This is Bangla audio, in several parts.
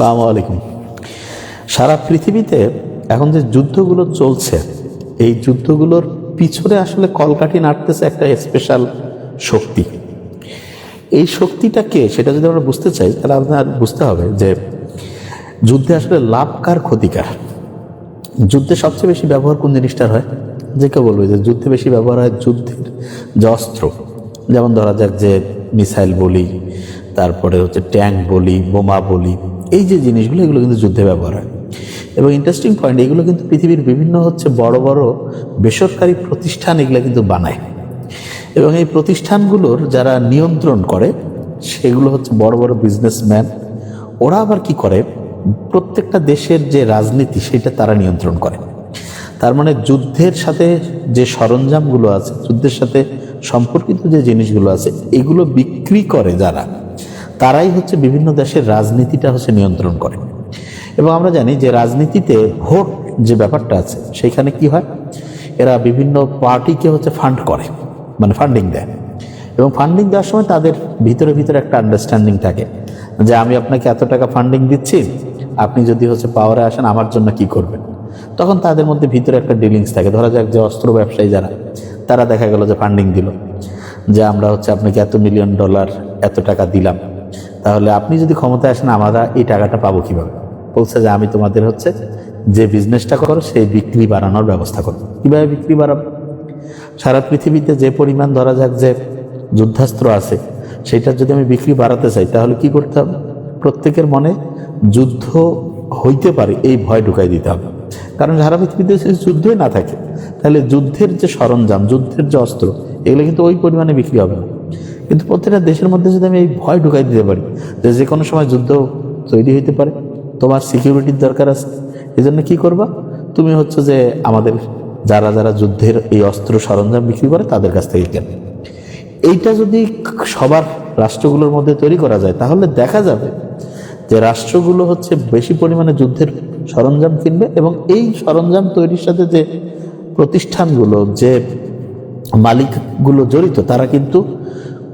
আসসালামু আলাইকুম। সারা পৃথিবীতে এখন যে যুদ্ধগুলো চলছে, এই যুদ্ধগুলোর পিছনে আসলে কলকাঠি নাড়তেছে একটা স্পেশাল শক্তি। এই শক্তিটাকে সেটা যদি আমরা বুঝতে চাই, তাহলে আপনার বুঝতে হবে যে যুদ্ধে আসলে লাভ কার ক্ষতিকার যুদ্ধে সবচেয়ে বেশি ব্যবহার কোন জিনিসটার হয়? যে কেউ বলবে যে যুদ্ধে বেশি ব্যবহার হয় যুদ্ধের যে অস্ত্র। যেমন ধরা যাক যে মিসাইল বলি, তারপরে হচ্ছে ট্যাঙ্ক বলি, বোমা বলি এই যে জিনিসগুলো, এগুলো কিন্তু যুদ্ধে ব্যবহার হয়। এবং ইন্টারেস্টিং পয়েন্ট এগুলো কিন্তু পৃথিবীর বিভিন্ন হচ্ছে বড় বড় বেসরকারি প্রতিষ্ঠান এগুলো কিন্তু বানায়। এবং এই প্রতিষ্ঠানগুলোর যারা নিয়ন্ত্রণ করে, সেগুলো হচ্ছে বড় বড় বিজনেসম্যান ওরা আবার কি করে? প্রত্যেকটা দেশের যে রাজনীতি, সেটা তারা নিয়ন্ত্রণ করে। তার মানে যুদ্ধের সাথে যে সরঞ্জামগুলো আছে, যুদ্ধের সাথে সম্পর্কিত যে জিনিসগুলো আছে, এগুলো বিক্রি করে যারা তারাই হচ্ছে বিভিন্ন দেশের রাজনীতিটা হচ্ছে নিয়ন্ত্রণ করে। এবং আমরা জানি যে রাজনীতিতে ভোট যে ব্যাপারটা আছে সেইখানে কি হয়? এরা বিভিন্ন পার্টিকে হচ্ছে ফান্ড করে মানে ফান্ডিং দেয়। এবং ফান্ডিং দেওয়ার সময় তাদের ভিতরে ভিতরে একটা আন্ডারস্ট্যান্ডিং থাকে যে আমি আপনাকে এত টাকা ফান্ডিং দিচ্ছি, আপনি যদি হচ্ছে পাওয়ারে আসেন, আমার জন্য কি করবেন? তখন তাদের মধ্যে ভিতরে একটা ডিলিংস থাকে। ধরা যাক যে অস্ত্র ব্যবসায়ী যারা, তারা দেখা গেল যে ফান্ডিং দিল, যে আমরা হচ্ছে আপনাকে এত মিলিয়ন ডলার এত টাকা দিলাম। তাহলে আপনি যদি ক্ষমতায় আসেন, আমরা এই টাকাটা পাবো কীভাবে? বলছে যে আমি তোমাদের হচ্ছে যে বিজনেসটা করো, সেই বিক্রি বাড়ানোর ব্যবস্থা করো কীভাবে বিক্রি বাড়াবো? সারা পৃথিবীতে যে পরিমাণ ধরা যাক যে যুদ্ধাস্ত্র আছে, সেটার যদি আমি বিক্রি বাড়াতে চাই, তাহলে কি করতে হবে? প্রত্যেকের মনে যুদ্ধ হইতে পারে, এই ভয় ঢুকাই দিতে হবে। কারণ সারা পৃথিবীতে যদি যুদ্ধই না থাকে, তাহলে যুদ্ধের যে সরঞ্জাম, যুদ্ধের যে অস্ত্র, এগুলো কিন্তু ওই পরিমাণে বিক্রি হবে না। কিন্তু প্রত্যেকটা দেশের মধ্যে যদি আমি এই ভয় ঢুকাই দিতে পারি, যে যে কোনো সময় যুদ্ধ তৈরি হইতে পারে, তোমার সিকিউরিটির দরকার আছে এই জন্য কী করবা? তুমি হচ্ছে যে আমাদের যারা যারা যুদ্ধের এই অস্ত্র সরঞ্জাম বিক্রি করে, তাদের কাছ থেকে কেন। এইটা যদি সবার রাষ্ট্রগুলোর মধ্যে তৈরি করা যায়, তাহলে দেখা যাবে যে রাষ্ট্রগুলো হচ্ছে বেশি পরিমাণে যুদ্ধের সরঞ্জাম কিনবে এবং এই সরঞ্জাম তৈরির সাথে যে প্রতিষ্ঠানগুলো, যে মালিকগুলো জড়িত, তারা কিন্তু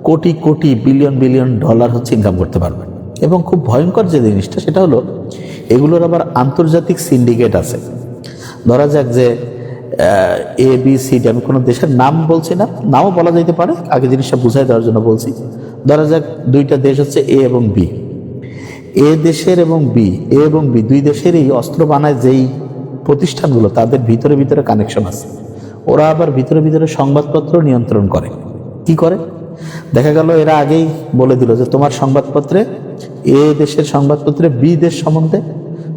crore crore billion billion dollar হচ্ছে ইনকাম করতে পারবে। এবং খুব ভয়ঙ্কর যে জিনিসটা, সেটা হলো এগুলোর আবার আন্তর্জাতিক সিন্ডিকেট আছে। ধরা যাক যে এ বি সি ডি আমি কোনো দেশের নাম বলছি না, নামও বলা যেতে পারে, আগে জিনিসটা বুঝাই দেওয়ার জন্য বলছি। ধরা যাক দুইটা দেশ হচ্ছে এ এবং বি এ দেশের এবং বি এ এবং বি দুই দেশেরই অস্ত্র বানায় যেই প্রতিষ্ঠানগুলো, তাদের ভিতরে ভিতরে কানেকশন আছে। ওরা আবার ভিতরে ভিতরে সংবাদপত্র নিয়ন্ত্রণ করে। কি করে? দেখা গেল এরা আগেই বলে দিল যে তোমার সংবাদপত্রে, এ দেশের সংবাদপত্রে বি দেশ সম্বন্ধে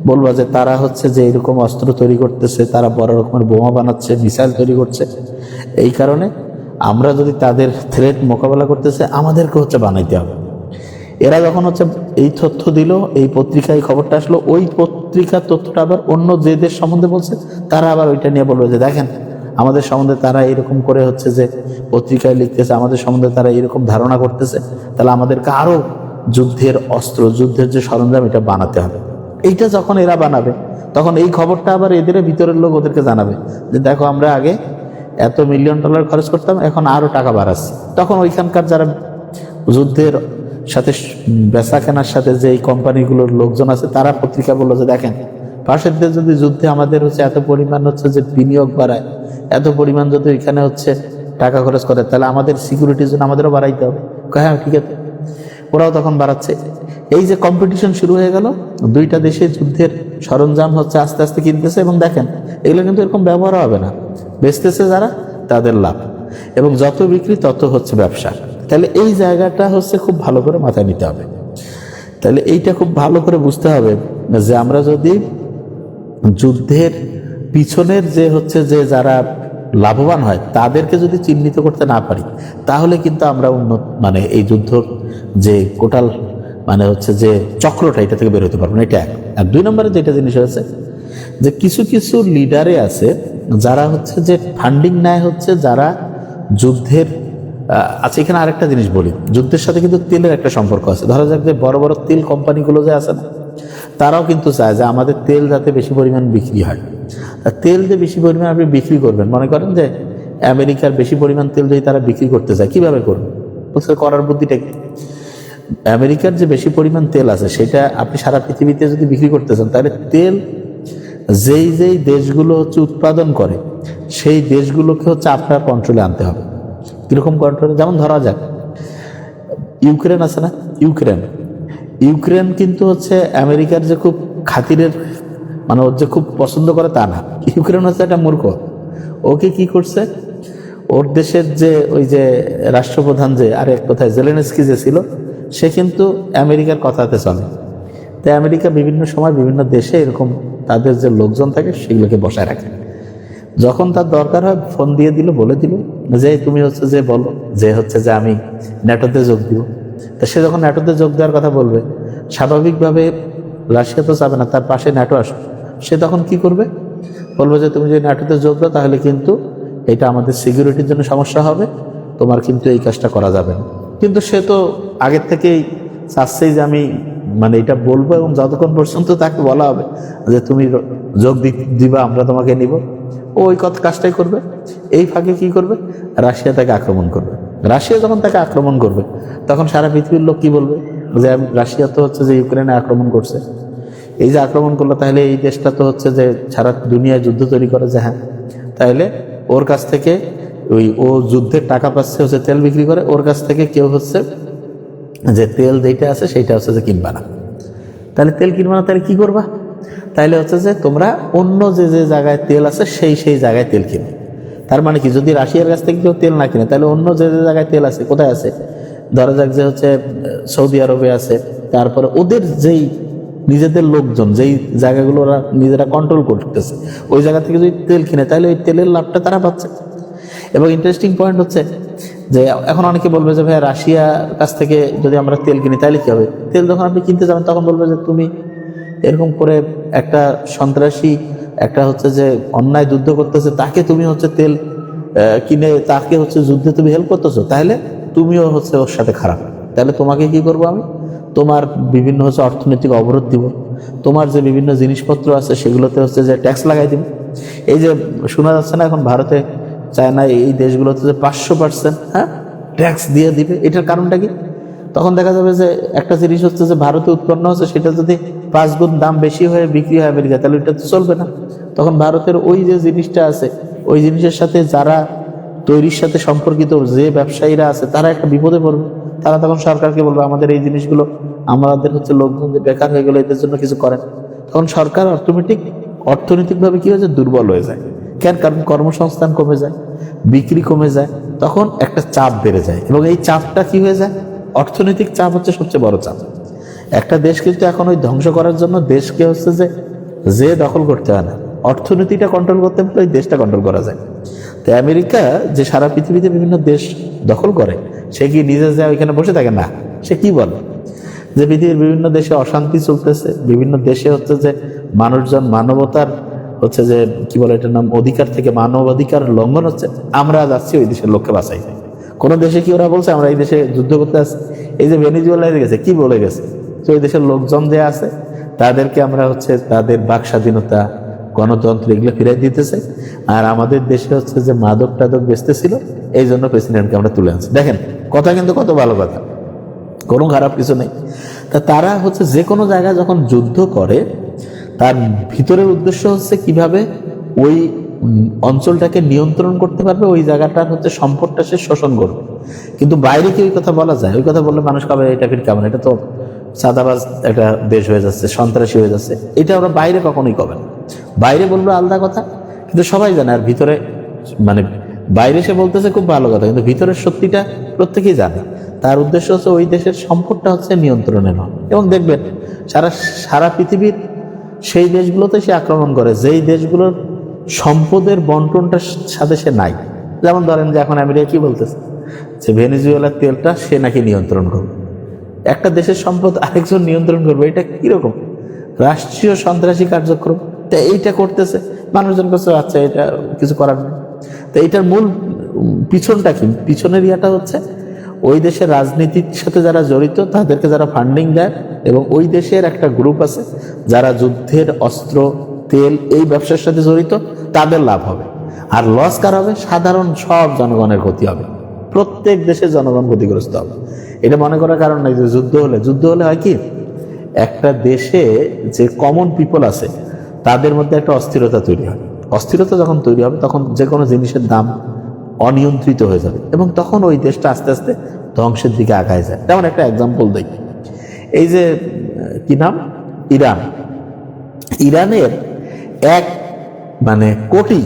বলবা যে তারা হচ্ছে যে এরকম অস্ত্র তৈরি করতেছে, তারা বড় রকমের বোমা বানাচ্ছে, মিসাইল তৈরি করছে। এই কারণে আমরা যদি তাদের থ্রেট মোকাবেলা করতেছে, আমাদেরকে হচ্ছে বানাইতে হবে। এরা যখন হচ্ছে এই তথ্য দিল, এই পত্রিকায় খবরটা আসলো, ওই পত্রিকার তথ্যটা আবার অন্য যে দেশ সম্বন্ধে বলছে, তারা আবার ওইটা নিয়ে বলবে যে দেখেন আমাদের সম্বন্ধে তারা এরকম করে হচ্ছে যে পত্রিকায় লিখতেছে, আমাদের সম্বন্ধে তারা এরকম ধারণা করতেছে, তাহলে আমাদেরকে আরও যুদ্ধের অস্ত্র, যুদ্ধের যে সরঞ্জাম, এটা বানাতে হবে। এইটা যখন এরা বানাবে, তখন এই খবরটা আবার এদের ভিতরের লোক ওদেরকে জানাবে যে দেখো আমরা আগে এত মিলিয়ন ডলার খরচ করতাম, এখন আরও টাকা বাড়াচ্ছি। তখন ওইখানকার যারা যুদ্ধের সাথে বেচা কেনার সাথে যে এই কোম্পানিগুলোর লোকজন আছে, তারা পত্রিকা বলল যে দেখেন পাশের দেশ যদি যুদ্ধে আমাদের হচ্ছে এত পরিমাণ হচ্ছে যে বিনিয়োগ বাড়ায় এত পরিমাণ যদি এখানে হচ্ছে টাকা খরচ করে, তাহলে আমাদের সিকিউরিটির জন্য আমাদেরও বাড়াইতে হবে। হ্যাঁ ঠিক আছে। ওরাও তখন বাড়াচ্ছে। এই যে কম্পিটিশন শুরু হয়ে গেল, দুইটা দেশে যুদ্ধের সরঞ্জাম হচ্ছে আস্তে আস্তে কিনতেছে এবং দেখেন, এগুলো কিন্তু এরকম ব্যবহার হবে না। বেচতেছে যারা, তাদের লাভ। এবং যত বিক্রি, তত হচ্ছে ব্যবসা। তাহলে এই জায়গাটা হচ্ছে খুব ভালো করে মাথায় নিতে হবে। তাহলে এইটা খুব ভালো করে বুঝতে হবে যে আমরা যদি যুদ্ধের পিছনের যে হচ্ছে যে যারা লাভবান হয়, তাদেরকে যদি চিহ্নিত করতে না পারি, তাহলে কিন্তু আমরা উন্নত মানে এই যুদ্ধ যে কোটাল মানে হচ্ছে যে চক্রটা এটা থেকে বের হতে পারব না, এটা এক। আর দুই নম্বরে যেটা জিনিস হয়েছে, যে কিছু কিছু লিডারে আছে যারা হচ্ছে যে ফান্ডিং নেয় হচ্ছে, যারা যুদ্ধের আচ্ছা এখানে আরেকটা জিনিস বলি, যুদ্ধের সাথে কিন্তু তেলের একটা সম্পর্ক আছে। ধরা যাক যে বড় বড় তেল কোম্পানিগুলো যে আছে না, তারাও কিন্তু চায় যে আমাদের তেল যাতে বেশি পরিমাণ বিক্রি হয়। তেল যে বেশি পরিমাণ আপনি বিক্রি করবেন, মনে করেন যে আমেরিকার বেশি পরিমাণ তেল যদি তারা বিক্রি করতে চায়, কীভাবে করবে? বলছে করার বুদ্ধিটা কি? আমেরিকার যে বেশি পরিমাণ তেল আছে, সেটা আপনি সারা পৃথিবীতে যদি বিক্রি করতে চান, তাহলে তেল যেই যেই দেশগুলো হচ্ছে উৎপাদন করে, সেই দেশগুলোকে হচ্ছে আপনার কন্ট্রোলে আনতে হবে। কীরকম কন্ট্রোলে যেমন ধরা যাক, ইউক্রেন আছে না? ইউক্রেন। ইউক্রেন কিন্তু হচ্ছে আমেরিকার যে খুব খাতিরের মানে ওর যে খুব পছন্দ করে তা না। ইউক্রেন হচ্ছে একটা মূর্খ। ওকে কি করছে? ওর দেশের যে ওই যে রাষ্ট্রপ্রধান যে আরেক কোথায় জেলেনস্কি যে ছিল, সে কিন্তু আমেরিকার কথাতে চলে। তাই আমেরিকা বিভিন্ন সময় বিভিন্ন দেশে এরকম তাদের যে লোকজন থাকে, সেগুলোকে বসায় রাখে। যখন তার দরকার হয়, ফোন দিয়ে দিল, বলে দিল, যে তুমি হচ্ছে যে বলো, যে হচ্ছে যে আমি ন্যাটোতে যোগ দিব। তা সে যখন ন্যাটোতে যোগ দেওয়ার কথা বলবে, স্বাভাবিকভাবে রাশিয়া তো যাবে না, তার পাশে ন্যাটো আসবে সে তখন কি করবে? বলবে যে, তুমি যদি ন্যাটোতে যোগ দাও, তাহলে কিন্তু এটা আমাদের সিকিউরিটির জন্য সমস্যা হবে। তোমার কিন্তু এই কাজটা করা যাবে না। কিন্তু সে তো আগের থেকেই চাচ্ছেই যে, আমি মানে এটা বলব এবং যতক্ষণ পর্যন্ত তাকে বলা হবে যে, তুমি যোগ দিবা, আমরা তোমাকে নিব। ওই কথা, কাজটাই করবে। এই ফাঁকে কি করবে? রাশিয়া তাকে আক্রমণ করবে। রাশিয়া যখন তাকে আক্রমণ করবে, তখন সারা পৃথিবীর লোক কি বলবে? যে, রাশিয়া তো হচ্ছে যে, ইউক্রেনে আক্রমণ করছে। এই যে আক্রমণ করল, তাহলে এই দেশটা তো হচ্ছে যে সারা দুনিয়ায় যুদ্ধ তৈরি করে, যে হ্যাঁ। তাহলে ওর কাছ থেকে ওই ও যুদ্ধের টাকা পাচ্ছে, হচ্ছে তেল বিক্রি করে, ওর কাছ থেকে কেউ হচ্ছে যে তেল যেটা আছে, সেইটা হচ্ছে যে কিনবা না। তাহলে তেল কিনবা না, তাহলে কি করবা? তাহলে হচ্ছে যে তোমরা অন্য যে যে জায়গায় তেল আছে, সেই সেই জায়গায় তেল কিনবে তার মানে কি, যদি রাশিয়ার কাছ থেকে কেউ তেল না কিনে, তাহলে অন্য যে যে জায়গায় তেল আছে, কোথায় আছে? ধরা যাক যে হচ্ছে সৌদি আরবে আছে, তারপরে ওদের যেই নিজেদের লোকজন, যেই জায়গাগুলো ওরা নিজেরা কন্ট্রোল করতেছে, ওই জায়গা থেকে যদি তেল কিনে, তাহলে ওই তেলের লাভটা তারা পাচ্ছে। এবং ইন্টারেস্টিং পয়েন্ট হচ্ছে যে, এখন অনেকে বলবে যে ভাই রাশিয়ার কাছ থেকে যদি আমরা তেল কিনি, তাহলে কি হবে? তেল যখন আপনি কিনতে যাবেন, তখন বলবে যে, তুমি এরকম করে একটা সন্ত্রাসী, একটা হচ্ছে যে অন্যায় যুদ্ধ করতেছে, তাকে তুমি হচ্ছে তেল কিনে, তাকে হচ্ছে যুদ্ধে তুমি হেল্প করতেছো, তাহলে তুমিও হচ্ছে ওর সাথে খারাপ। তাহলে তোমাকে কি করব আমি? তোমার বিভিন্ন হচ্ছে অর্থনৈতিক অবরোধ দিব, তোমার যে বিভিন্ন জিনিসপত্র আছে সেগুলোতে হচ্ছে যে ট্যাক্স লাগাই দিব। এই যে শোনা যাচ্ছে না এখন ভারতে চায়না এই দেশগুলোতে যে পাঁচশো পার্সেন্ট হ্যাঁ ট্যাক্স দিয়ে দিবে, এটার কারণটা কি? তখন দেখা যাবে যে একটা জিনিস হচ্ছে যে ভারতে উৎপন্ন হচ্ছে, সেটা যদি পাঁচ গুণ দাম বেশি হয়ে বিক্রি হয় আমেরিকা তাহলে এটা তো চলবে না। তখন ভারতের ওই যে জিনিসটা আছে, ওই জিনিসের সাথে যারা তৈরির সাথে সম্পর্কিত যে ব্যবসায়ীরা আছে, তারা একটা বিপদে পড়বে। তারা তখন সরকারকে বলবে, আমাদের এই জিনিসগুলো আমাদের হচ্ছে লোকজন যে বেকার হয়ে গেলো, এদের জন্য কিছু করেন তখন সরকার অটোমেটিক অর্থনৈতিকভাবে কি হয়ে যায় দুর্বল হয়ে যায়। কেন? কারণ কর্মসংস্থান কমে যায়, বিক্রি কমে যায়, তখন একটা চাপ বেড়ে যায়। এবং এই চাপটা কি হয়ে যায়? অর্থনৈতিক চাপ হচ্ছে সবচেয়ে বড় চাপ। একটা দেশ কিন্তু এখন ওই ধ্বংস করার জন্য দেশকে হচ্ছে যে যে দখল করতে হয় না, অর্থনীতিটা কন্ট্রোল করতে পারলে ওই দেশটা কন্ট্রোল করা যায়। তো আমেরিকা যে সারা পৃথিবীতে বিভিন্ন দেশ দখল করে সে কি নিজে যায় ওইখানে বসে থাকে? না। সে কি বলে? যে পৃথিবীর বিভিন্ন দেশে অশান্তি চলতেছে, বিভিন্ন দেশে হচ্ছে যে মানুষজন মানবতার হচ্ছে যে, কি বলে এটার নাম, অধিকার থেকে মানব অধিকার লঙ্ঘন হচ্ছে, আমরা যাচ্ছি ওই দেশের লোককে বাঁচাই কোনো দেশে কি ওরা বলছে, আমরা এই দেশে যুদ্ধ করতে আসছি? এই যে ভেনিজুয়েলায় গেছে, কি বলে গেছে? তো ওই দেশের লোকজন যে আছে, তাদেরকে আমরা হচ্ছে তাদের বাক স্বাধীনতা গণতন্ত্র এগুলো ফিরাই দিতেছে। আর আমাদের দেশে হচ্ছে যে মাদক টাদক বেচতেছিল এই জন্য প্রেসিডেন্টকে আমরা তুলে আনছি। দেখেন, কথা কিন্তু কত ভালো কথা। কোনো খারাপ কিছু নেই। তা তারা হচ্ছে যে কোনো জায়গায় যখন যুদ্ধ করে, তার ভিতরের উদ্দেশ্য হচ্ছে কীভাবে ওই অঞ্চলটাকে নিয়ন্ত্রণ করতে পারবে, ওই জায়গাটার হচ্ছে সম্পদটা সে শোষণ করবে। কিন্তু বাইরে কি ওই কথা বলা যায়? ওই কথা বললে মানুষ কবে এটা ফির কেমন? এটা তো সাদাবাজ একটা দেশ হয়ে যাচ্ছে, সন্ত্রাসী হয়ে যাচ্ছে। এটা ওরা বাইরে কখনোই কবে না। বাইরে বলল আলাদা কথা, কিন্তু সবাই জানে, আর ভিতরে মানে বাইরে সে বলতেছে খুব ভালো কথা, কিন্তু ভিতরের সত্যিটা প্রত্যেকেই জানে। তার উদ্দেশ্য হচ্ছে ওই দেশের সম্পদটা হচ্ছে নিয়ন্ত্রণে নয় এবং দেখবেন সারা সারা পৃথিবীর সেই দেশগুলোতে সে আক্রমণ করে, যেই দেশগুলোর সম্পদের বন্টনটার সাথে সে নাই। যেমন ধরেন যে এখন আমেরিকা কি বলতেছে? যে ভেনেজুয়েলার তেলটা সে নাকি নিয়ন্ত্রণ করবে। একটা দেশের সম্পদ আরেকজন নিয়ন্ত্রণ করবে, এটা কীরকম? রাষ্ট্রীয় সন্ত্রাসী কার্যক্রম, তা এইটা করতেছে, মানুষজন কাছে আচ্ছা এটা কিছু করার নেই। তো এইটার মূল পিছনটা কি? পিছনের ইয়াটা হচ্ছে, ওই দেশের রাজনীতির সাথে যারা জড়িত, তাদেরকে যারা ফান্ডিং দেয়, এবং ওই দেশের একটা গ্রুপ আছে, যারা যুদ্ধের অস্ত্র, তেল, এই ব্যবসার সাথে জড়িত, তাদের লাভ হবে। আর লস কার হবে? সাধারণ সব জনগণের ক্ষতি হবে। প্রত্যেক দেশের জনগণ ক্ষতিগ্রস্ত হবে। এটা মনে করার কারণ নাই যে যুদ্ধ হলে। যুদ্ধ হলে হয় কি? একটা দেশে যে কমন পিপল আছে, তাদের মধ্যে একটা অস্থিরতা তৈরি হয়। অস্থিরতা যখন তৈরি হবে, তখন যে কোনো জিনিসের দাম অনিয়ন্ত্রিত হয়ে যাবে এবং তখন ওই দেশটা আস্তে আস্তে ধ্বংসের দিকে আগায় যায়। তেমন একটা এক্সাম্পল দেখি এই যে, কি নাম? ইরান। ইরানের এক মানে কোটি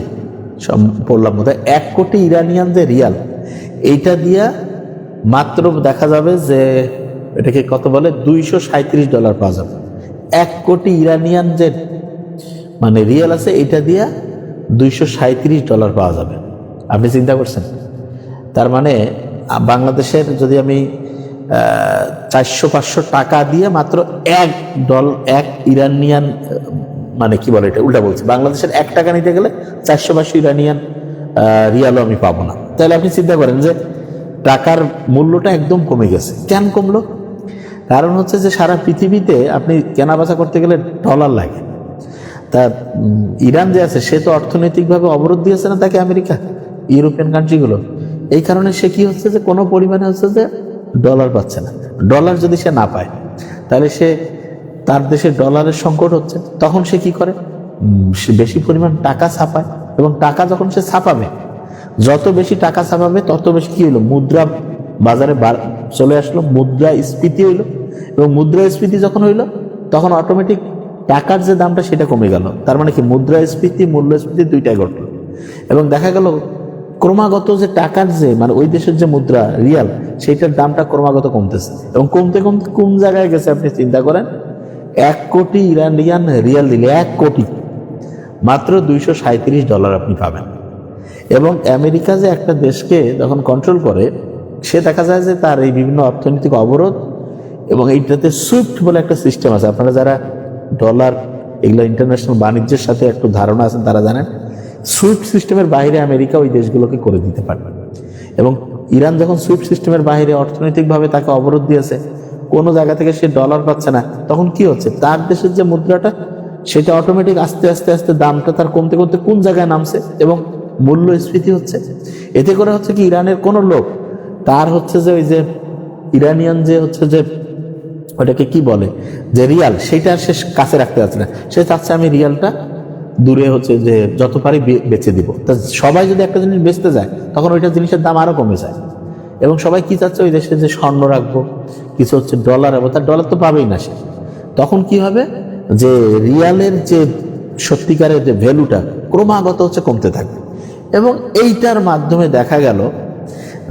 পড়লাম বোধ এক কোটি ইরানিয়ান যে রিয়াল। এইটা দিয়া মাত্র দেখা যাবে যে এটাকে কত বলে? দুইশো সাঁত্রিশ ডলার পাওয়া যাবে। এক কোটি ইরানিয়ান যে মানে রিয়াল আছে এটা দিয়া দুইশো সাঁত্রিশ ডলার পাওয়া যাবে। আপনি চিন্তা করছেন? তার মানে বাংলাদেশের যদি আমি চারশো পাঁচশো টাকা দিয়ে মাত্র এক ডল, এক ইরানিয়ান মানে কি বলে এটা? উল্টা বলছি। বাংলাদেশের এক টাকা নিতে গেলে চারশো পাঁচশো ইরানিয়ান রিয়ালও আমি পাবো না। তাহলে আপনি চিন্তা করেন যে টাকার মূল্যটা একদম কমে গেছে। কেন কমলো? কারণ হচ্ছে যে সারা পৃথিবীতে আপনি কেনাবেচা করতে গেলে ডলার লাগে। তা ইরান যে আছে, সে তো অর্থনৈতিকভাবে অবরোধ দিয়েছে না তাকে আমেরিকা, ইউরোপিয়ান কান্ট্রিগুলো এই কারণে সে কি হচ্ছে যে, কোনো পরিমাণে হচ্ছে যে ডলার পাচ্ছে না। ডলার যদি সে না পায়, তাহলে সে তার দেশে ডলারের সংকট হচ্ছে। তখন সে কি করে? সে বেশি পরিমাণ টাকা ছাপায় এবং টাকা যখন সে ছাপাবে যত বেশি টাকা ছাপাবে, তত বেশি কি হলো মুদ্রা বাজারে চলে আসলো, মুদ্রা স্ফীতি হইল। এবং মুদ্রাস্ফীতি যখন হইল, তখন অটোমেটিক টাকার যে দামটা সেটা কমে গেল। তার মানে কি? মুদ্রাস্ফীতি মূল্যস্ফীতি দুইটাই ঘটলো। এবং দেখা গেল, ক্রমাগত যে টাকার যে মানে ওই দেশের যে মুদ্রা, রিয়াল, সেইটার দামটা ক্রমাগত কমতেছে। এবং কমতে কমতে কোন জায়গায় গেছে আপনি চিন্তা করেন? এক কোটি ইরানিয়ান রিয়াল দিলে এক কোটি। মাত্র দুইশো ডলার আপনি পাবেন। এবং আমেরিকা যে একটা দেশকে যখন কন্ট্রোল করে, সে দেখা যায় যে তার এই বিভিন্ন অর্থনৈতিক অবরোধ এবং এইটাতে সুইফট বলে একটা সিস্টেম আছে। আপনারা যারা ডলার এগুলো ইন্টারন্যাশনাল বাণিজ্যের সাথে একটু ধারণা আছেন তারা জানেন সুইফট সিস্টেমের বাইরে আমেরিকা ওই দেশগুলোকে করে দিতে পারবে। এবং ইরান যখন সুইফট সিস্টেমের বাইরে অর্থনৈতিকভাবে তাকে অবরোধ দিয়েছে, কোনো জায়গা থেকে সে ডলার পাচ্ছে না, তখন কি হচ্ছে? তার দেশের যে মুদ্রাটা, সেটা অটোমেটিক আস্তে আস্তে আস্তে দামটা তার কমতে কমতে কোন জায়গায় নামছে? এবং মূল্যস্ফীতি হচ্ছে। এতে করে হচ্ছে কি ইরানের কোনো লোক, তার হচ্ছে যে ওই যে ইরানিয়ান যে হচ্ছে যে ওটাকে কি বলে, যে রিয়াল সেটা সে কাছে রাখতে পারছে না। সে চাচ্ছে আমি রিয়ালটা দূরে হচ্ছে যে যত পারি বেচে দিব। তা সবাই যদি একটা জিনিস বেচতে যায়, তখন ওইটা জিনিসের দাম আরও কমে যায়। এবং সবাই কি চাচ্ছে ওই দেশে যে স্বর্ণ রাখব, কিছু হচ্ছে ডলার রাখব, তার ডলার তো পাবেই না সে। তখন কি হবে? যে রিয়ালের যে সত্যিকারের যে ভ্যালুটা ক্রমাগত হচ্ছে কমতে থাকবে। এবং এইটার মাধ্যমে দেখা গেল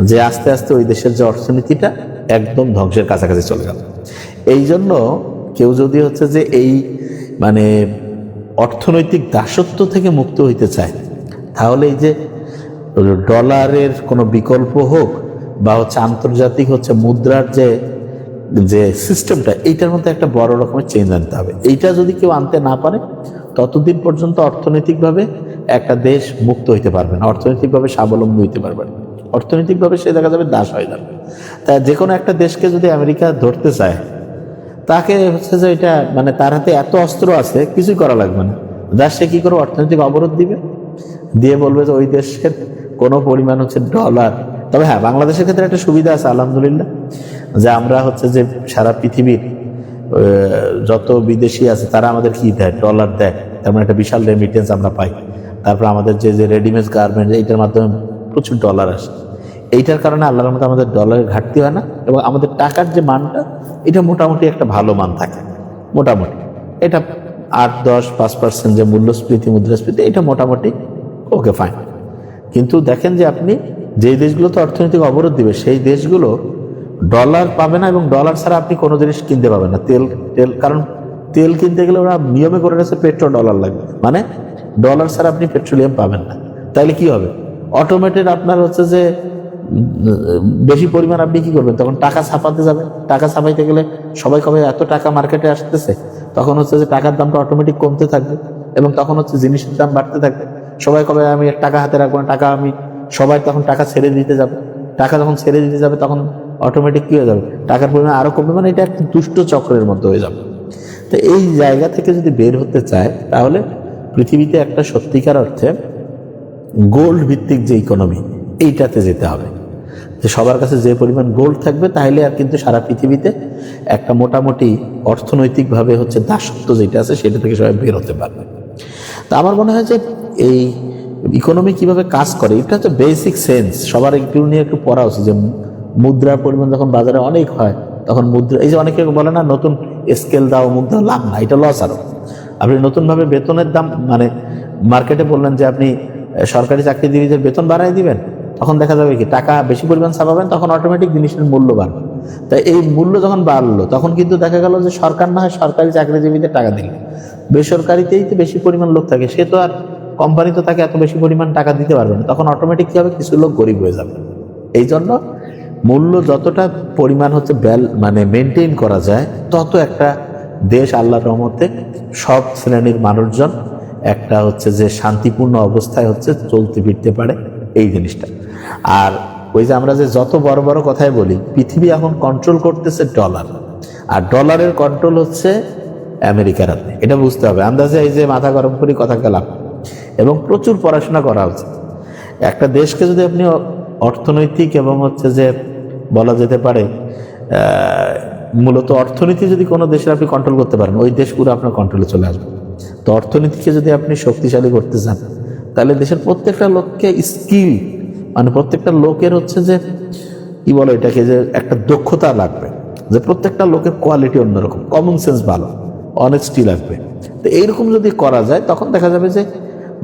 যে আস্তে আস্তে ওই দেশের যে অর্থনীতিটা একদম ধ্বংসের কাছাকাছি চলে গেল। এই জন্য কেউ যদি হচ্ছে যে এই মানে অর্থনৈতিক দাসত্ব থেকে মুক্ত হইতে চায়, তাহলে এই যে ডলারের কোনো বিকল্প হোক বা হচ্ছে আন্তর্জাতিক হচ্ছে মুদ্রার যে যে সিস্টেমটা এইটার মধ্যে একটা বড় রকমের চেঞ্জ আনতে হবে। এইটা যদি কেউ আনতে না পারে, ততদিন পর্যন্ত অর্থনৈতিকভাবে একটা দেশ মুক্ত হইতে পারবে না, অর্থনৈতিকভাবে স্বাবলম্বী হইতে পারবে না। অর্থনৈতিকভাবে সে দেখা যাবে দাস হয়ে যাবে। তা যে কোনো একটা দেশকে যদি আমেরিকা ধরতে চায়, তাকে হচ্ছে যে এটা মানে তার হাতে এত অস্ত্র আছে, কিছুই করা লাগবে না। যা সে কী করবে অর্থনৈতিক অবরোধ দিবে? দিয়ে বলবে যে ওই দেশের কোনো পরিমাণ হচ্ছে ডলার তবে হ্যাঁ বাংলাদেশের ক্ষেত্রে একটা সুবিধা আছে, আলহামদুলিল্লাহ, যে আমরা হচ্ছে যে সারা পৃথিবীর যত বিদেশি আছে, তারা আমাদের কি দেয়? ডলার দেয়। তার মানে একটা বিশাল রেমিটেন্স আমরা পাই। তারপর আমাদের যে যে রেডিমেড গার্মেন্ট এইটার মাধ্যমে প্রচুর ডলার আসে। এইটার কারণে আল্লাহর মতো আমাদের ডলারের ঘাটতি হয় না এবং আমাদের টাকার যে মানটা, এটা মোটামুটি একটা ভালো মান থাকে। মোটামুটি। এটা আট, দশ, পাঁচ পার্সেন্ট যে মূল্যস্ফীতি, মুদ্রাস্ফীতি, এটা মোটামুটি ওকে ফাইন কিন্তু দেখেন যে আপনি যেই দেশগুলোতে অর্থনৈতিক অবরোধ দিবে, সেই দেশগুলো ডলার পাবে না এবং ডলার ছাড়া আপনি কোনো জিনিস কিনতে পাবেন না। তেল তেল, কারণ তেল কিনতে গেলে ওরা নিয়মে করে রেখেছে পেট্রো ডলার লাগবে। মানে ডলার ছাড়া আপনি পেট্রোলিয়াম পাবেন না। তাইলে কি হবে? অটোমেটেড আপনার হচ্ছে যে বেশি পরিমাণ আপনি কি করবেন? তখন টাকা ছাপাতে যাবেন। টাকা ছাপাইতে গেলে সবাই কবে এত টাকা মার্কেটে আসতেছে, তখন হচ্ছে যে টাকার দামটা অটোমেটিক কমতে থাকবে এবং তখন হচ্ছে জিনিসের দাম বাড়তে থাকবে। সবাই কবে আমি টাকা হাতে রাখব না, টাকা আমি, সবাই তখন টাকা ছেড়ে দিতে যাবে। টাকা যখন ছেড়ে দিতে যাবে, তখন অটোমেটিক কি হয়ে যাবে? টাকার পরিমাণ আরও কমবে মানে এটা একটা দুষ্ট চক্রের মধ্যে হয়ে যাবে। তো এই জায়গা থেকে যদি বের হতে চায়, তাহলে পৃথিবীতে একটা সত্যিকার অর্থে গোল্ড ভিত্তিক যে ইকোনমি এইটাতে যেতে হবে। যে সবার কাছে যে পরিমাণ গোল্ড থাকবে তাহলে আর কিন্তু সারা পৃথিবীতে একটা মোটামুটি অর্থনৈতিকভাবে হচ্ছে দাসত্ব যেটা আছে, সেটা থেকে সবাই বের হতে পারবে। তা আমার মনে হয় যে এই ইকোনমি কীভাবে কাজ করে, এটা হচ্ছে বেসিক সেন্স সবার একটু নিয়ে একটু পড়া উচিত যে মুদ্রার পরিমাণ যখন বাজারে অনেক হয়, তখন মুদ্রা, এই যে অনেকে বলে না, নতুন স্কেল দাও, মুদ্রা, লাভ না এটা লস আরও। আপনি নতুনভাবে বেতনের দাম মানে মার্কেটে বললেন যে আপনি সরকারি চাকরিজীবীদের বেতন বাড়াই দিবেন, তখন দেখা যাবে কি টাকা বেশি পরিমাণ ছাপাবেন, তখন অটোমেটিক জিনিসের মূল্য বাড়বে। তাই এই মূল্য যখন বাড়লো, তখন কিন্তু দেখা গেল যে সরকার না হয় সরকারি চাকরিজীবীদের টাকা দিল। বেসরকারিতেই তো বেশি পরিমাণ লোক থাকে, সে তো আর কোম্পানি তো তাকে এত বেশি পরিমাণ টাকা দিতে পারবে না। তখন অটোমেটিক কী হবে? কিছু লোক গরিব হয়ে যাবে। এই জন্য মূল্য যতটা পরিমাণ হচ্ছে ব্যাল মানে মেনটেন করা যায়, তত একটা দেশ আল্লাহর রহমতে সব শ্রেণির মানুষজন একটা হচ্ছে যে শান্তিপূর্ণ অবস্থায় হচ্ছে চলতে ফিরতে পারে এই জিনিসটা। আর ওই যে আমরা যে যত বড় বড় কথাই বলি, পৃথিবী এখন কন্ট্রোল করতেছে ডলার আর ডলারের কন্ট্রোল হচ্ছে আমেরিকার হাতে। এটা বুঝতে হবে। আন্দাজে এই যে মাথা গরম করি কথা গেলাম। এবং প্রচুর পড়াশোনা করা উচিত একটা দেশকে যদি আপনি অর্থনৈতিক এবং হচ্ছে যে বলা যেতে পারে মূলত অর্থনীতি যদি কোনো দেশের আপনি কন্ট্রোল করতে পারেন, ওই দেশ পুরো আপনার কন্ট্রোলে চলে আসবে। তো অর্থনীতিকে যদি আপনি শক্তিশালী করতে চান, তাহলে দেশের প্রত্যেকটা লোককে স্কিল মানে প্রত্যেকটা লোকের হচ্ছে যে, কি বলো এটাকে যে একটা দক্ষতা লাগবে, যে প্রত্যেকটা লোকের কোয়ালিটি অন্যরকম কমন সেন্স ভালো অনেস্টি লাগবে। তো এইরকম যদি করা যায়, তখন দেখা যাবে যে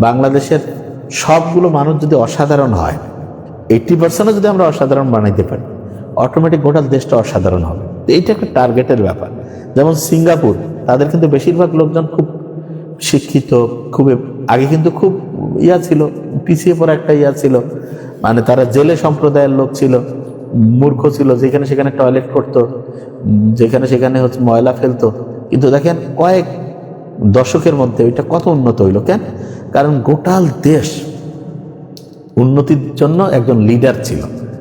বাংলাদেশের সবগুলো মানুষ যদি অসাধারণ হয় এইটি পার্সেন্টও যদি আমরা অসাধারণ বানাইতে পারি অটোমেটিক গোটা দেশটা অসাধারণ হবে। এইটা একটা টার্গেটের ব্যাপার। যেমন সিঙ্গাপুর, তাদের কিন্তু বেশিরভাগ লোকজন খুব শিক্ষিত খুব আগে কিন্তু খুব ইয়া ছিল, পিছিয়ে পড়া একটা ইয়া ছিল। মানে তারা জেলে সম্প্রদায়ের লোক ছিল, মূর্খ ছিল, যেখানে সেখানে টয়লেট করতো, যেখানে সেখানে হচ্ছে ময়লা ফেলতো। কিন্তু দেখেন কয়েক দশকের মধ্যে ওইটা কত উন্নত হইল, কেন? কারণ গোটাল দেশ উন্নতির জন্য একজন লিডার ছিল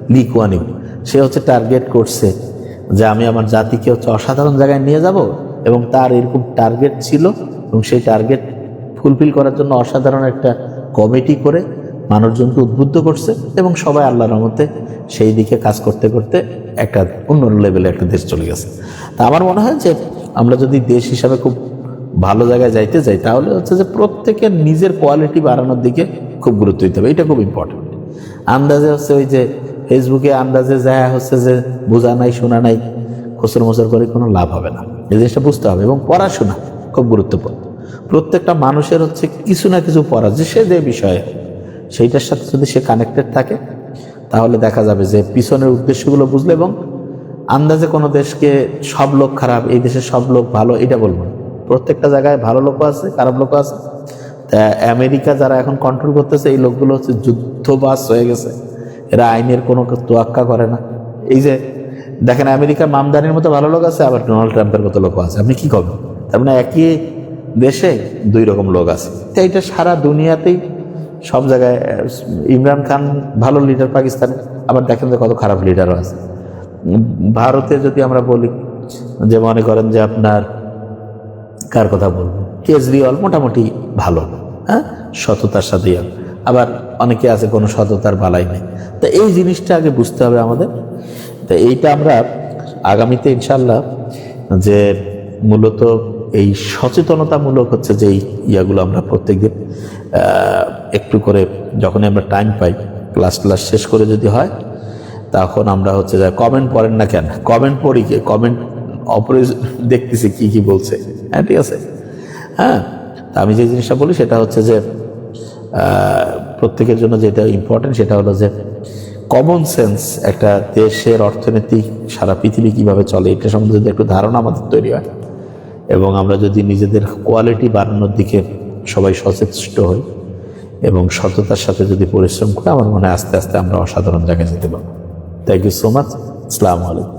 লি কুয়ানিউ সে হচ্ছে টার্গেট করছে। যে আমি আমার জাতিকে হচ্ছে অসাধারণ জায়গায় নিয়ে যাব এবং তার এরকম টার্গেট ছিল এবং সেই টার্গেট ফুলফিল করার জন্য অসাধারণ একটা কমিটি করে মানুষজনকে উদ্বুদ্ধ করছে এবং সবাই আল্লাহর রহমতে সেই দিকে কাজ করতে করতে একটা অন্য লেভেলে একটা দেশ চলে গেছে। তা আমার মনে হয় যে আমরা যদি দেশ হিসাবে খুব ভালো জায়গায় যাইতে চাই তাহলে হচ্ছে যে প্রত্যেকের নিজের কোয়ালিটি বাড়ানোর দিকে খুব গুরুত্ব দিতে হবে। এটা খুব ইম্পর্টেন্ট আন্দাজে হচ্ছে ওই যে ফেসবুকে আন্দাজে যায় হচ্ছে যে বোঝা নাই, শোনা নাই, খসর মসর করে কোনো লাভ হবে না। এই জিনিসটা বুঝতে হবে এবং পড়াশোনা খুব গুরুত্বপূর্ণ। প্রত্যেকটা মানুষের হচ্ছে কিছু না কিছু পড়া যে সে যে বিষয়ে, সেইটার সাথে যদি সে কানেক্টেড থাকে, তাহলে দেখা যাবে যে পিছনের উদ্দেশ্যগুলো বুঝলে এবং আন্দাজে কোনো দেশকে সব লোক খারাপ, এই দেশের সব লোক ভালো, এটা বলব। প্রত্যেকটা জায়গায় ভালো লোকও আছে, খারাপ লোকও আছে। তা আমেরিকা যারা এখন কন্ট্রোল করতেছে, এই লোকগুলো হচ্ছে যুদ্ধবাস হয়ে গেছে। এরা আইনের কোনো তোয়াক্কা করে না। এই যে, দেখেন আমেরিকার মামদানির মতো ভালো লোক আছে, আবার ডোনাল্ড ট্রাম্পের মতো লোক আছে। আপনি কি করবেন তার মানে একই দেশে দুই রকম লোক আছে। তো এটা সারা দুনিয়াতেই সব জায়গায়, ইমরান খান ভালো লিডার পাকিস্তানে, আবার দেখেন যে কত খারাপ লিডারও আছে। ভারতে যদি আমরা বলি যে মনে করেন যে আপনার, কার কথা বলব? কেজরিওয়াল মোটামুটি ভালো হ্যাঁ? সততার সাথে ইয়ে। আবার অনেকে আছে কোনো সততার বালাই নেই। তো এই জিনিসটা আগে বুঝতে হবে আমাদের। তো এইটা আমরা আগামীতে ইনশাল্লাহ যে মূলত এই সচেতনতামূলক হচ্ছে যে ইয়াগুলো আমরা প্রত্যেকদিন আহ, একটু করে যখনই আমরা টাইম পাই ক্লাস ক্লাস শেষ করে যদি হয় তখন আমরা হচ্ছে যে কমেন্ট পড়েন না কেন? কমেন্ট পড়ি কে? কমেন্ট অপরে দেখতেছি কি কি বলছে। হ্যাঁ ঠিক আছে। হ্যাঁ তা আমি যে জিনিসটা বলি সেটা হচ্ছে যে প্রত্যেকের জন্য যেটা ইম্পর্টেন্ট সেটা হলো যে কমন সেন্স একটা দেশের অর্থনীতি সারা পৃথিবী কীভাবে চলে, এটা সম্বন্ধে যদি একটু ধারণা আমাদের তৈরি হয়। এবং আমরা যদি নিজেদের কোয়ালিটি বাড়ানোর দিকে সবাই সচেষ্ট হই এবং সততার সাথে যদি পরিশ্রম করি, আমার মনে হয় আস্তে আস্তে আমরা অসাধারণ জায়গায় যেতে পারব। থ্যাংক ইউ সো মাচ আসসালামু আলাইকুম